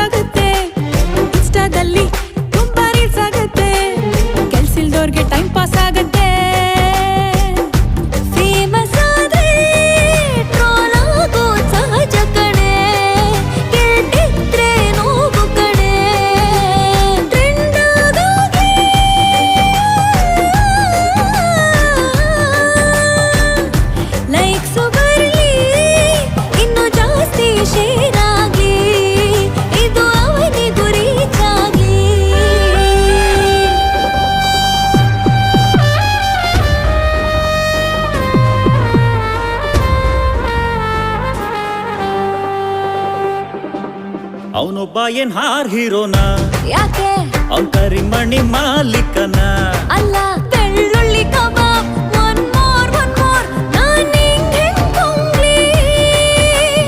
ಆಗುತ್ತೆ ಇಷ್ಟದಲ್ಲಿ ತುಂಬಾ ರೀಲ್ಸ್ ಆಗುತ್ತೆ ಕೆಲ್ಸಿಲ್ದವ್ರಿಗೆ ಟೈಮ್ ಪಾಸ್ ಆಗುತ್ತೆ ಅವನೊಬ್ಬ ಏನ್ ಹಾರ್ ಹೀರೋನ? ಯಾಕೆ? ಅವನ್ ಕರಿಮಣಿ ಮಾಲೀಕನ?